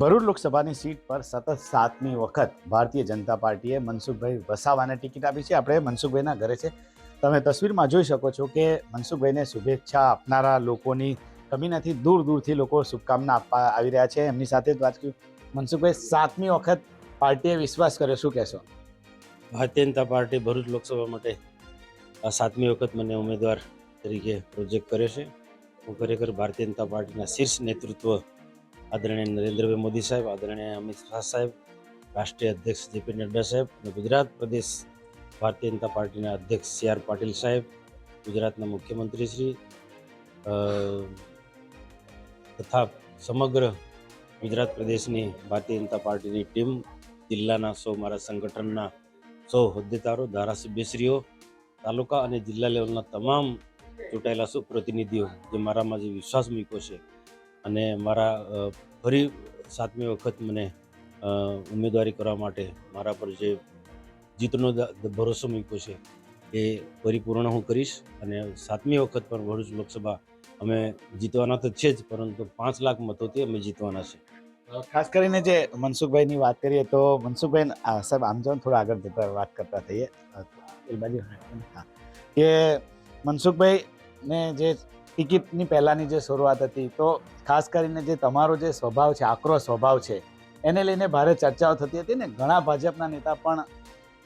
ભરૂચ લોકસભાની સીટ પર સતત સાતમી વખત ભારતીય જનતા પાર્ટીએ મનસુખભાઈ વસાવાને ટિકિટ આપી છે. આપણે મનસુખભાઈના ઘરે છે. તમે તસવીરમાં જોઈ શકો છો કે મનસુખભાઈને શુભેચ્છા આપનારા લોકોની કમી નથી. દૂર દૂરથી લોકો શુભકામના આપવા આવી રહ્યા છે. એમની સાથે જ વાત કરી. મનસુખભાઈ, સાતમી વખત પાર્ટીએ વિશ્વાસ કર્યો. શું કહેશો? ભારતીય જનતા પાર્ટી ભરૂચ લોકસભા માટે સાતમી વખત મને ઉમેદવાર તરીકે પ્રોજેક્ટ કર્યો છે. હું ખરેખર ભારતીય જનતા પાર્ટીના શીર્ષ નેતૃત્વ આદરણીય નરેન્દ્રભાઈ મોદી સાહેબ, આદરણીય અમિત શાહ સાહેબ, રાષ્ટ્રીય અધ્યક્ષ જેપી નડ્ડા સાહેબ અને ગુજરાત પ્રદેશ ભારતીય જનતા પાર્ટીના અધ્યક્ષ સી આર પાટીલ સાહેબ, ગુજરાતના મુખ્યમંત્રી શ્રી તથા સમગ્ર ગુજરાત પ્રદેશની ભારતીય જનતા પાર્ટીની ટીમ, જિલ્લાના સૌ મારા સંગઠનના સૌ હોદ્દેદારો, ધારાસભ્યશ્રીઓ, તાલુકા અને જિલ્લા લેવલના તમામ ચૂંટાયેલા સુપ્રતિનિધિઓ જે મારામાં જે વિશ્વાસ મૂક્યો છે અને મારા ફરી સાતમી વખત મને ઉમેદવારી કરવા માટે મારા પર જે જીતનો ભરોસો મૂક્યો છે, એ પરિપૂર્ણ હું કરીશ. અને સાતમી વખત પણ ભરૂચ લોકસભા અમે જીતવાના તો છે જ, પરંતુ પાંચ લાખ મતોથી અમે જીતવાના છે. ખાસ કરીને જે મનસુખભાઈની વાત કરીએ તો મનસુખભાઈ સાહેબ, આમ જો થોડા આગળ જતા વાત કરતા થઈએ. એ બાજુ હા. કે મનસુખભાઈને જે ટિકિટની પહેલાંની જે શરૂઆત હતી, તો ખાસ કરીને જે તમારો જે સ્વભાવ છે આક્રોશ સ્વભાવ છે, એને લઈને ભારે ચર્ચાઓ થતી હતી ને ઘણા ભાજપના નેતા પણ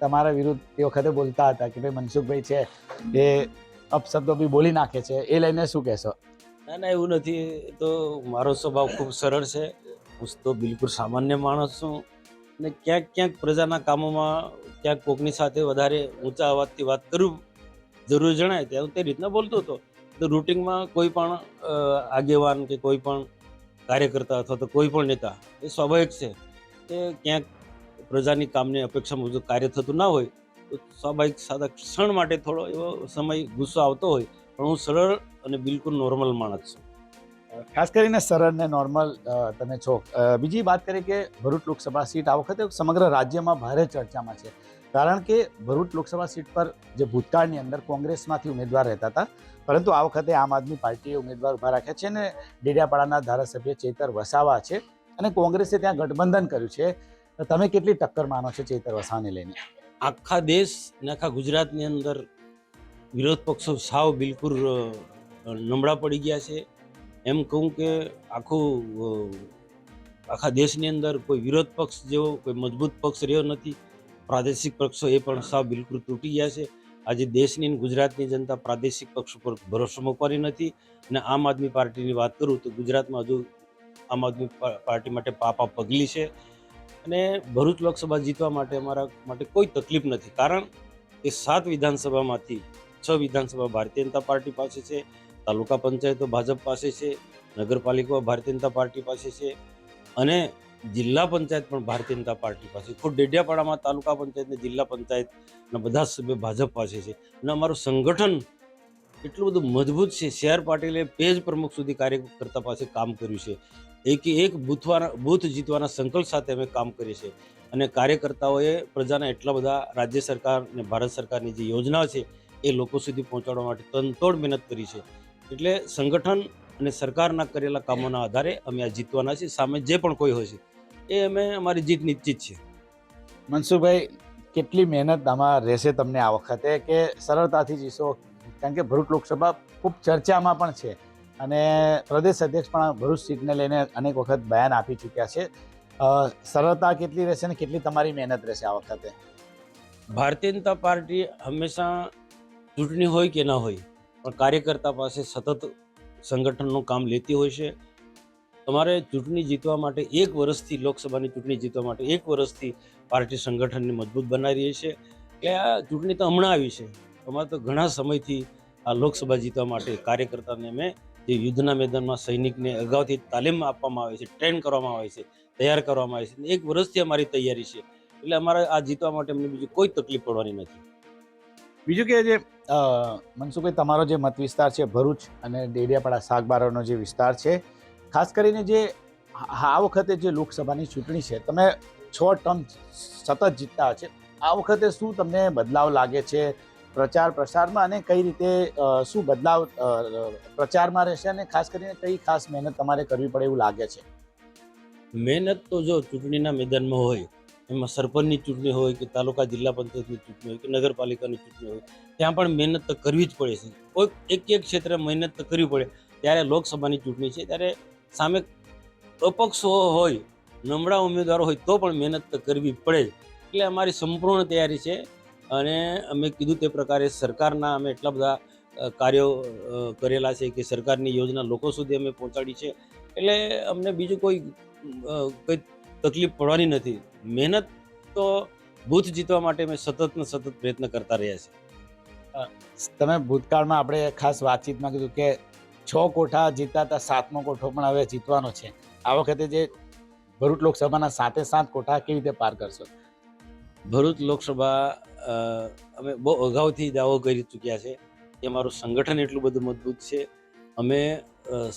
તમારા વિરુદ્ધ એ વખતે બોલતા હતા કે ભાઈ મનસુખભાઈ છે, એ અપશબ્દો બી બોલી નાખે છે, એ લઈને શું કહેશો? ના ના, એવું નથી. તો મારો સ્વભાવ ખૂબ સરળ છે. હું તો બિલકુલ સામાન્ય માણસ છું અને ક્યાંક ક્યાંક પ્રજાના કામોમાં ક્યાંક કોકની સાથે વધારે ઊંચા અવાજથી વાત કરું જરૂર જણાય ત્યાં તે રીતના બોલતો હતો. તો રૂટિનમાં કોઈ પણ આગેવાન કે કોઈ પણ કાર્યકર્તા અથવા તો કોઈ પણ નેતા એ સ્વાભાવિક છે કે ક્યાંક પ્રજાની કામની અપેક્ષા મુજબ કાર્ય થતું ના હોય, તો સ્વાભાવિક સાદા ક્ષણ માટે થોડો એવો સમય ગુસ્સો આવતો હોય. પણ હું સરળ અને બિલકુલ નોર્મલ માણસ છું. ખાસ કરીને સરળ ને નોર્મલ તમે છો. બીજી વાત કરીએ કે ભરૂચ લોકસભા સીટ આ વખતે સમગ્ર રાજ્યમાં ભારે ચર્ચામાં છે. કારણ કે ભરૂચ લોકસભા સીટ પર જે ભૂતકાળની અંદર કોંગ્રેસમાંથી ઉમેદવાર રહેતા હતા પરંતુ આ વખતે આમ આદમી પાર્ટીએ ઉમેદવાર ઊભા રાખ્યા છે અને ડેડિયાપાડાના ધારાસભ્ય ચેતર વસાવા છે અને કોંગ્રેસે ત્યાં ગઠબંધન કર્યું છે. તમે કેટલી ટક્કર માનો છો ચેતર વસાવાને લઈને? આખા દેશ અને આખા ગુજરાતની અંદર વિરોધ પક્ષો સાવ બિલકુલ અ, નબળા પડી ગયા છે. એમ કહું કે આખું આખા દેશની અંદર કોઈ વિરોધ પક્ષ જેવો કોઈ મજબૂત પક્ષ રહ્યો નથી. પ્રાદેશિક પક્ષો એ પણ સાવ બિલકુલ તૂટી ગયા છે. આજે દેશની ગુજરાતની જનતા પ્રાદેશિક પક્ષ ઉપર ભરોસો મૂકવાની નથી અને આમ આદમી પાર્ટીની વાત કરું તો ગુજરાતમાં હજુ આમ આદમી પાર્ટી માટે પાપા પગલી છે અને ભરૂચ લોકસભા જીતવા માટે અમારા માટે કોઈ તકલીફ નથી. કારણ કે સાત વિધાનસભામાંથી છ વિધાનસભા ભારતીય જનતા પાર્ટી પાસે છે, તાલુકા પંચાયતો ભાજપ પાસે છે, નગરપાલિકાઓ ભારતીય જનતા પાર્ટી પાસે છે અને જિલ્લા પંચાયત પણ ભારતીય જનતા પાર્ટી પાસે ખુદ ડેડિયાપાડામાં તાલુકા પંચાયત ને જિલ્લા પંચાયતના બધા સભ્યો ભાજપ પાસે છે. અને અમારું સંગઠન એટલું બધું મજબૂત છે. સી આર પાટીલે પેજ પ્રમુખ સુધી કાર્યકર્તા પાસે કામ કર્યું છે. એક એક બૂથવાના, બૂથ જીતવાના સંકલ્પ સાથે અમે કામ કરીએ છીએ. અને કાર્યકર્તાઓએ પ્રજાના એટલા બધા રાજ્ય સરકાર અને ભારત સરકારની જે યોજના છે, એ લોકો સુધી પહોંચાડવા માટે તનતોડ મહેનત કરી છે. એટલે સંગઠન અને સરકારના કરેલા કામોના આધારે અમે આ જીતવાના છીએ. સામે જે પણ કોઈ હોય છે એ અમે અમારી જીત નિશ્ચિત છે મનસુખભાઈ કેટલી મહેનત આમાં રહેશે તમને આ વખતે કે સરળતાથી જીશો કારણ કે ભરૂચ લોકસભા ખૂબ ચર્ચામાં પણ છે અને પ્રદેશ અધ્યક્ષ પણ ભરૂચ સીટને લઈને અનેક વખત બયાન આપી ચૂક્યા છે. સરળતા કેટલી રહેશે અને કેટલી તમારી મહેનત રહેશે આ વખતે? ભારતીય જનતા પાર્ટી હંમેશા ચૂંટણી હોય કે ન હોય પણ કાર્યકર્તા પાસે સતત સંગઠનનું કામ લેતી હોય છે. તમારે ચૂંટણી જીતવા માટે એક વર્ષથી લોકસભાની ચૂંટણી જીતવા માટે એક વર્ષથી પાર્ટી સંગઠનને મજબૂત બનાવી રહી છે. એટલે આ ચૂંટણી તો હમણાં આવી છે. અમારે તો ઘણા સમયથી આ લોકસભા જીતવા માટે કાર્યકર્તાને અમે જે યુદ્ધના મેદાનમાં સૈનિકને અગાઉથી તાલીમ આપવામાં આવે છે, ટ્રેન કરવામાં આવે છે, તૈયાર કરવામાં આવે છે. એક વર્ષથી અમારી તૈયારી છે. એટલે અમારે આ જીતવા માટે અમને બીજી કોઈ તકલીફ પડવાની નથી. બીજું કે જે મનસુખભાઈ, તમારો જે મત વિસ્તાર છે ભરૂચ અને ડેડિયાપાડા શાકબારોનો જે વિસ્તાર છે ખાસ કરીને જે આ વખતે જે લોકસભાની ચૂંટણી છે, તમે છ ટર્મ સતત જીતતા છે આ વખતે શું તમને બદલાવ લાગે છે? પ્રચાર પ્રસારમાં અને કઈ રીતે શું બદલાવ પ્રચારમાં રહેશે અને ખાસ કરીને કઈ ખાસ મહેનત તમારે કરવી પડે એવું લાગે છે? મહેનત તો જો ચૂંટણીના મેદાનમાં હોય, એમાં સરપંચની ચૂંટણી હોય કે તાલુકા જિલ્લા પંચાયતની ચૂંટણી હોય કે નગરપાલિકાની ચૂંટણી હોય, ત્યાં પણ મહેનત તો કરવી જ પડે છે. કોઈ એક એક ક્ષેત્રે મહેનત તો કરવી પડે. ત્યારે લોકસભાની ચૂંટણી છે, ત્યારે સામે અપક્ષો હોય, નબળા ઉમેદવારો હોય, તો પણ મહેનત તો કરવી પડે. એટલે અમારી સંપૂર્ણ તૈયારી છે અને અમે કીધું તે પ્રકારે સરકારના અમે એટલા બધા કાર્યો કરેલા છે કે સરકારની યોજના લોકો સુધી અમે પહોંચાડી છે. એટલે અમને બીજું કોઈ કંઈ તકલીફ પડવાની નથી. મહેનત તો બૂથ જીતવા માટે અમે સતત ને સતત પ્રયત્ન કરતા રહ્યા છે તમે ભૂતકાળમાં આપણે ખાસ વાતચીતમાં કીધું કે છ કોઠા જીતતા હતા, સાતમો કોઠો પણ હવે જીતવાનો છે. આ વખતે જે ભરૂચ લોકસભાના સાતે સાત કોઠા કેવી રીતે પાર કરશો? ભરૂચ લોકસભા અમે બહુ અગાઉથી દાવો કરી ચૂક્યા છે એ મારું સંગઠન એટલું બધું મજબૂત છે. અમે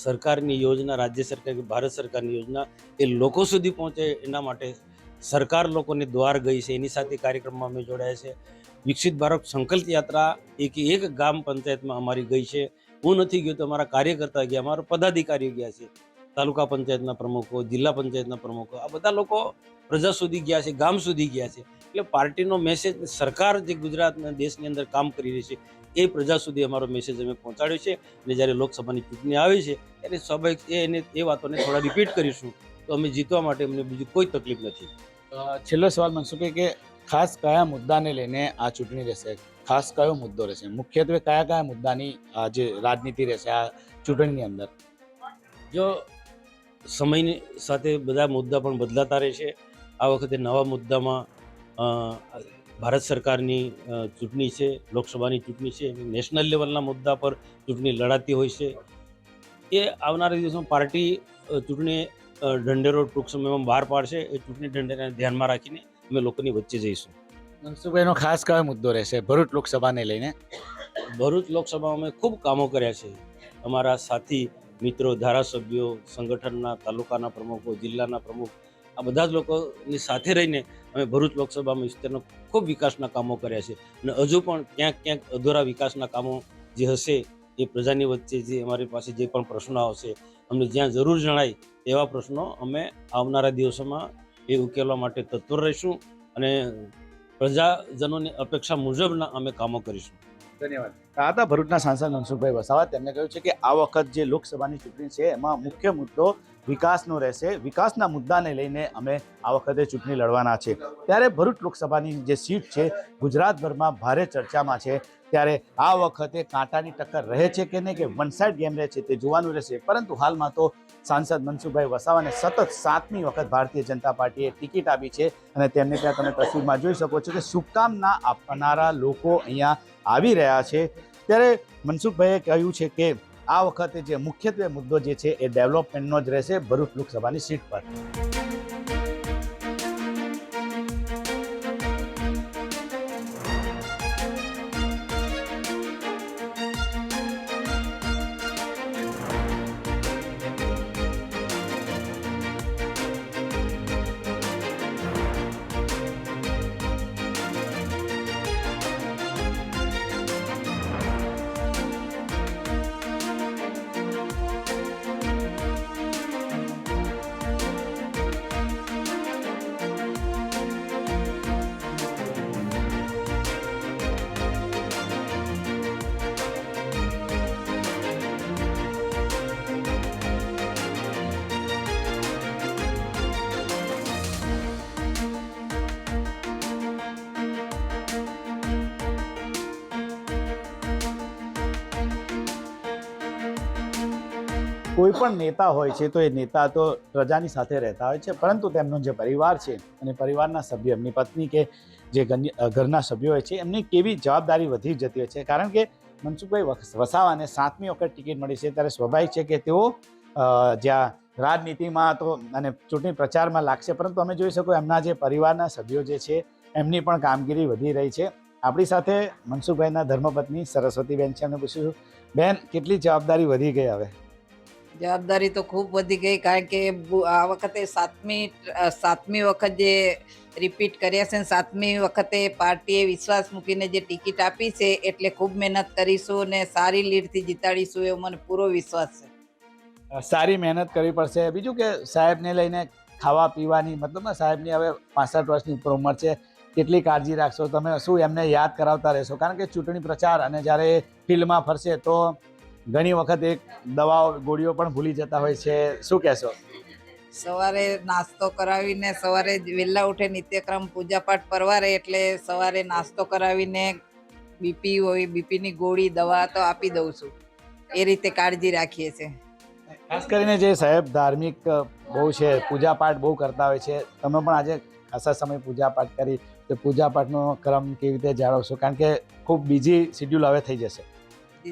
સરકારની યોજના, રાજ્ય સરકાર કે ભારત સરકારની યોજના એ લોકો સુધી પહોંચે એના માટે સરકાર લોકોને દ્વાર ગઈ છે. એની સાથે કાર્યક્રમમાં અમે જોડાયા છે. વિકસિત ભારત સંકલ્પ યાત્રા એક એક ગામ પંચાયતમાં અમારી ગઈ છે. હું નથી ગયો તો અમારા કાર્યકર્તા ગયા અમારા પદાધિકારીઓ ગયા છે, તાલુકા પંચાયતના પ્રમુખો, જિલ્લા પંચાયતના પ્રમુખો, આ બધા લોકો પ્રજા સુધી ગયા છે, ગામ સુધી ગયા છે. એટલે પાર્ટીનો મેસેજ સરકાર જે ગુજરાતના દેશની અંદર કામ કરી રહી છે, એ પ્રજા સુધી અમારો મેસેજ અમે પહોંચાડ્યો છે. અને જ્યારે લોકસભાની ચૂંટણી આવી છે, ત્યારે સ્વાભાવિક એને એ વાતોને થોડા રિપીટ કરીશું. તો અમે જીતવા માટે અમને બીજી કોઈ તકલીફ નથી. છેલ્લો સવાલ મનસુખભાઈ કે ખાસ કયા મુદ્દાને લઈને આ ચૂંટણી રહેશે? ખાસ કયો મુદ્દો રહેશે? મુખ્યત્વે કયા કયા મુદ્દાની જે રાજનીતિ રહેશે આ ચૂંટણીની અંદર? જો સમયની સાથે બધા મુદ્દા પણ બદલાતા રહેશે. આ વખતે નવા મુદ્દામાં ભારત સરકારની ચૂંટણી છે, લોકસભાની ચૂંટણી છે નેશનલ લેવલના મુદ્દા પર ચૂંટણી લડાતી હોય છે. એ આવનારા દિવસોમાં પાર્ટી ચૂંટણી ઢંઢેરો ટૂંક સમયમાં બહાર પાડશે. એ ચૂંટણી ઢંઢેરાને ધ્યાનમાં રાખીને અમે લોકોની વચ્ચે જઈશું. મનસુખભાઈનો ખાસ કયો મુદ્દો રહેશે? ભરૂચ લોકસભાને લઈને? ભરૂચ લોકસભામાં અમે ખૂબ કામો કર્યા છે. અમારા સાથી મિત્રો ધારાસભ્યો સંગઠનના તાલુકાના પ્રમુખો જિલ્લાના પ્રમુખ આ બધા જ લોકોની સાથે રહીને અમે ભરૂચ લોકસભામાં વિસ્તારનો ખૂબ વિકાસના કામો કર્યા છે. અને હજુ પણ ક્યાંક ક્યાંક અધૂરા વિકાસના કામો જે હશે એ પ્રજાની વચ્ચે જે અમારી પાસે જે પણ પ્રશ્નો આવશે અમને જ્યાં જરૂર જણાય એવા પ્રશ્નો અમે આવનારા દિવસોમાં એ ઉકેલવા માટે તત્પર રહીશું અને પ્રજાજનોની અપેક્ષા મુજબના અમે કામો કરીશું. ધન્યવાદ. હતા ભરૂચના સાંસદ મનસુખભાઈ વસાવા, તેમણે કહ્યું છે કે આ વખત જે લોકસભાની ચૂંટણી છે, એમાં મુખ્ય મુદ્દો વિકાસનો રહેશે. વિકાસના મુદ્દાને લઈને અમે આ વખતે ચૂંટણી લડવાના છે. ત્યારે ભરૂચ લોકસભાની જે સીટ છે, ગુજરાતભરમાં ભારે ચર્ચામાં છે. ત્યારે આ વખતે કાંટાની ટક્કર રહે છે કે નહીં, કે વન સાઇડ ગેમ રહે છે તે જોવાનું રહેશે. પરંતુ હાલમાં તો સાંસદ મનસુખભાઈ વસાવાને સતત સાતમી વખત ભારતીય જનતા પાર્ટીએ ટિકિટ આપી છે અને તેમને ત્યાં તમે તસવીરમાં જોઈ શકો છો કે શુભકામના આપનારા લોકો અહીંયા આવી રહ્યા છે. ત્યારે મનસુખભાઈએ કહ્યું છે કે આ વખતે જે મુખ્યત્વે મુદ્દો જે છે એ ડેવલપમેન્ટનો જ રહેશે ભરૂચ લોકસભાની સીટ પર. કોઈ પણ નેતા હોય છે, તો એ નેતા તો પ્રજાની સાથે રહેતા હોય છે, પરંતુ તેમનો જે પરિવાર છે અને પરિવારના સભ્યો, એમની પત્ની કે જે ઘરના સભ્યો હોય છે, એમની કેવી જવાબદારી વધી જતી હોય છે? કારણ કે મનસુખભાઈ વસ- વસાવાને સાતમી વખત ટિકિટ મળી છે, ત્યારે સ્વાભાવિક છે કે તેઓ જ્યાં રાજનીતિમાં તો અને ચૂંટણી પ્રચારમાં લાગશે, પરંતુ અમે જોઈ શકો એમના જે પરિવારના સભ્યો જે છે, એમની પણ કામગીરી વધી રહી છે. આપણી સાથે મનસુખભાઈના ધર્મપત્ની સરસ્વતીબેન છે, એમને પૂછ્યું બેન, કેટલી જવાબદારી વધી ગઈ હવે? જવાબદારી તો ખૂબ વધી ગઈ કારણ કે આ વખતે સાતમી સાતમી વખત જે રિપીટ કર્યા છે સાતમી વખતે પાર્ટીએ વિશ્વાસ મૂકીને જે ટિકિટ આપી છે એટલે ખૂબ મહેનત કરીશું અને સારી લીડથી જીતાડીશું એવો મને પૂરો વિશ્વાસ છે. સારી મહેનત કરવી પડશે. બીજું કે સાહેબને લઈને ખાવા પીવાની મતલબ સાહેબની હવે પાસઠ વર્ષની ઉપર ઉંમર છે. કેટલી કાળજી રાખશો? તમે શું એમને યાદ કરાવતા રહેશો? કારણ કે ચૂંટણી પ્રચાર અને જ્યારે ફિલ્ડમાં ફરશે તો ઘણી વખત એક દવાઓ ગોળીઓ પણ ભૂલી જતા હોય છે. શું કહેશો? સવારે નાસ્તો કરાવીને સવારે વહેલા ઉઠે નિત્યક્રમ પૂજાપાઠ પરવારે એટલે સવારે નાસ્તો કરાવીને બીપી હોય બીપીની ગોળી દવા તો આપી દઉં છું. એ રીતે કાળજી રાખીએ છીએ. ખાસ કરીને જે સાહેબ ધાર્મિક બહુ છે પૂજાપાઠ બહુ કરતા હોય છે તમે પણ આજે ખાસા સમય પૂજાપાઠ કરી તો પૂજાપાઠનો ક્રમ કેવી રીતે જાળવશો? કારણ કે ખૂબ બીજી શિડ્યુલ હવે થઈ જશે.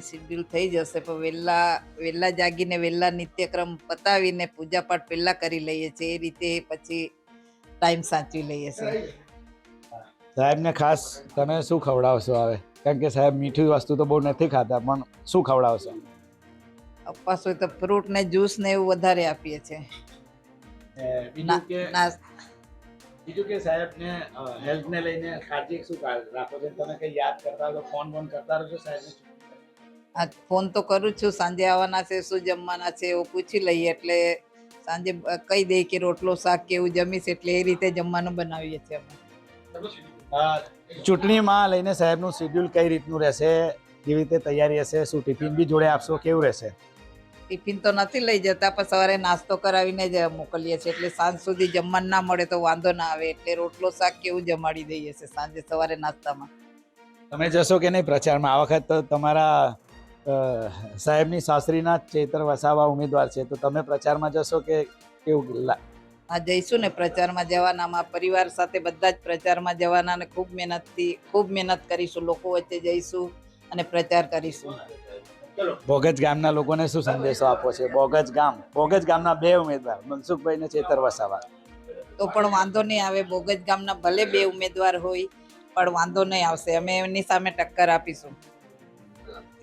શિડ્યુલ થઈ જશે પણ વહેલા વહેલા જાગીને વહેલા નિત્યક્રમ પતાવીને પૂજાપાઠ પહેલા કરી લઈએ છીએ એ રીતે પછી ટાઈમ સાચવી લઈએ છીએ. સાહેબને ખાસ તમે શું ખવડાવશો હવે? કારણ કે સાહેબ મીઠી વસ્તુ તો બહુ નથી ખાતા પણ શું ખવડાવશો? ઉપવાસ હોય તો ફ્રૂટ ને જ્યુસ ને એવું વધારે આપીએ છીએ. બીજું કે સાહેબ ને. હેલ્થ ને લઈને કાળજી શું રાખો છો? તમે કઈ યાદ કરતા ફોન ફોન કરતા રહો છો સાહેબને. આ ફોન તો કરું છું. સાંજે આવવાના છે શું જમવાના છે એવું પૂછી લઈએ એટલે સાંજે કહી દઈએ કે રોટલો શાક કે એવું જમીશ એટલે એ રીતે જમવાનું બનાવીએ છીએ અમે. ચૂંટણીમાં લઈને સાહેબનું શેડ્યુલ કઈ રીતનું રહેશે કેવી રીતે તૈયારી હશે શું ટિફિન બી જોડે આપશો કેવું રહેશે? ટિફિન તો નથી લઈ જતા પણ સવારે નાસ્તો કરાવીને જ મોકલીએ છીએ. એટલે સાંજ સુધી જમવાનું ના મળે તો વાંધો ના આવે. એટલે રોટલો શાક કેવું જમાડી દઈએ છીએ સાંજે સવારે નાસ્તામાં. તમે જશો કે નહીં પ્રચારમાં? આ વખત તો તમારા સાહેબની સાસરીના ચેતર વસાવા ઉમેદવાર છે. તો તમે પ્રચારમાં જશો કે કેવું હા જઈશું ને પ્રચારમાં જવાના અમારા પરિવાર સાથે બધા જ પ્રચારમાં જવાના અને ખૂબ મહેનતથી ખૂબ મહેનત કરીશું લોકો વચ્ચે જઈશું અને પ્રચાર કરીશું. બોગજ ગામના લોકોને શું સંદેશો આપો છે? બોગજ ગામ બોગજ ગામના બે ઉમેદવાર મનસુખભાઈ ને ચેતર વસાવા. તો પણ વાંધો નહીં આવે બોગજ ગામના ભલે બે ઉમેદવાર હોય પણ વાંધો નહીં આવશે. અમે એમની સામે ટક્કર આપીશું.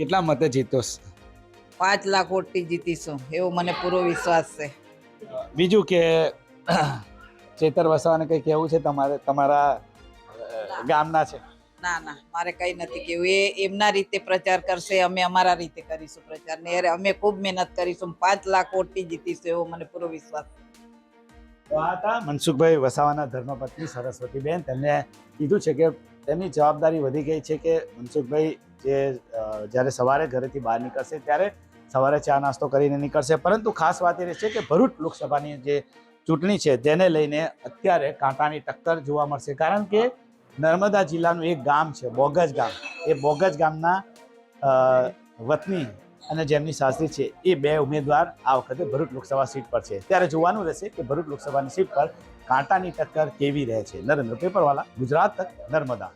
કેટલા મતે જીતોશ? પાંચ લાખ વોટથી જીતીશું એવો મને પૂરો વિશ્વાસ છે. બીજું કે ચેતર વસાવાને કંઈ કહેવું છે તમારે તમારા ગામના છે? ના ના મારે કંઈ નથી કેવું એ એમના રીતે પ્રચાર કરશે અમે અમારા રીતે કરીશું પ્રચાર. ને અમે ખૂબ મહેનત કરીશું પાંચ લાખ વોટથી જીતીશું એવો મને પૂરો વિશ્વાસ છે. તો આ હતા. મનસુખભાઈ વસાવાના ધર્મપત્ની સરસ્વતીબેન. તેમને કીધું છે કે તેમની જવાબદારી વધી ગઈ છે કે મનસુખભાઈ જે જ્યારે સવારે ઘરેથી બહાર નીકળશે ત્યારે સવારે ચા નાસ્તો કરીને નીકળશે. પરંતુ ખાસ વાત એ છે કે ભરૂચ લોકસભાની જે ચૂંટણી છે તેને લઈને અત્યારે કાંટાની ટક્કર જોવા મળશે. કારણ કે નર્મદા જિલ્લાનું એક ગામ છે બોગજ ગામ. એ બોગજ ગામના વતની અને જેમની સાસરી છે, એ બે ઉમેદવાર આ વખતે ભરૂચ લોકસભા સીટ પર છે. ત્યારે જોવાનું રહેશે કે ભરૂચ લોકસભાની સીટ પર કાંટાની ટક્કર કેવી રહે છે. નરેન્દ્ર પેપરવાલા, ગુજરાત તક નર્મદા.